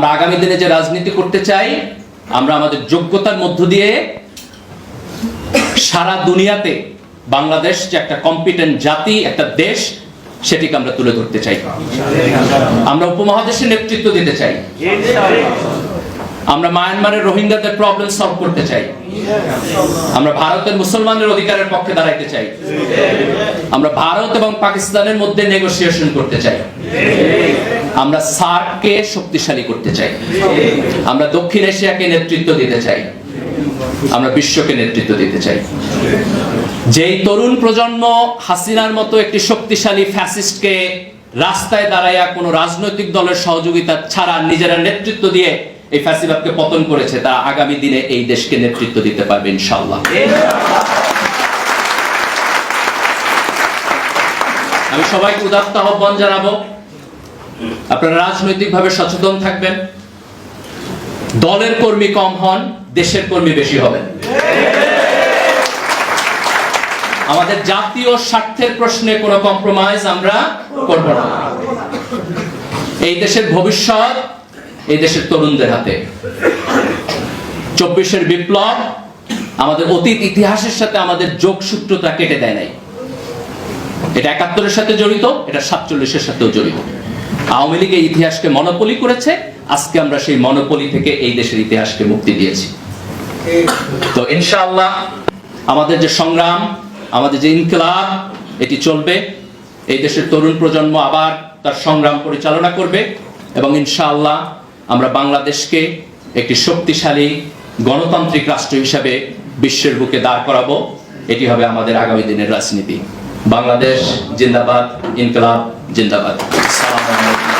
আমরা আগামী দিনে যে রাজনীতি করতে চাই, আমরা আমাদের যোগ্যতার মধ্য দিয়ে সারা দুনিয়াতে বাংলাদেশ যে একটা কম্পিটেন্ট জাতি, একটা দেশ, সেটিকে আমরা তুলে ধরতে চাই। আমরা উপমহাদেশে নেতৃত্ব দিতে চাই। আমরা মায়ানমারের রোহিঙ্গাদের প্রবলেম সলভ করতে চাই। আমরা ভারতের মুসলমানের অধিকারের পক্ষে দাঁড়াইতে চাই। আমরা ভারত এবং পাকিস্তানের মধ্যে নেগোসিয়েশন করতে চাই। আমরা সার্ককে শক্তিশালী করতে চাই। আমরা দক্ষিণ এশিয়াকে নেতৃত্ব দিতে চাই। আমরা বিশ্বকে নেতৃত্ব দিতে চাই। যেই তরুণ প্রজন্ম হাসিনার মতো একটি শক্তিশালী ফ্যাসিস্টকে রাস্তায় দাঁড়াইয়া কোনো রাজনৈতিক দলের সহযোগিতা ছাড়া নিজেরা নেতৃত্ব দিয়ে এই ফ্যাসিবাদকে পতন করেছে, তারা আগামী দিনে এই দেশকে নেতৃত্ব দিতে পারবে ইনশাল্লাহ আমি সবাইকে উদাত্ত আহ্বান জানাব। আপনারা রাজনৈতিকভাবে সচেতন থাকবেন। দলের কর্মী কম হন, দেশের কর্মী বেশি হবেন। আমাদের জাতীয় স্বার্থের প্রশ্নে কোনো কম্প্রোমাইজ আমরা করব না। এই দেশের ভবিষ্যৎ, এই দেশের তরুণদের হাতে। চব্বিশের বিপ্লব আমাদের অতীত ইতিহাসের সাথে আমাদের যোগসূত্রতা কেটে দেয় নাই। এটা একাত্তরের সাথে জড়িত, এটা সাতচল্লিশের সাথেও জড়িত। আওয়ামী লীগ এই ইতিহাসকে মনোপলি করেছে। আজকে আমরা সেই মনোপলি থেকে এই দেশের ইতিহাসকে মুক্তি দিয়েছি। তো ইনশাআল্লাহ আমাদের যে সংগ্রাম, আমাদের যে ইনকলাব, এটি চলবে। এই দেশের তরুণ প্রজন্ম আবার তার সংগ্রাম পরিচালনা করবে এবং ইনশাআল্লাহ আমরা বাংলাদেশকে একটি শক্তিশালী গণতান্ত্রিক রাষ্ট্র হিসাবে বিশ্বের বুকে দাঁড় করাবো। এটি হবে আমাদের আগামী দিনের রাজনীতি। বাংলাদেশ জিন্দাবাদ, ইনকলাব জিন্দাবাদ। song.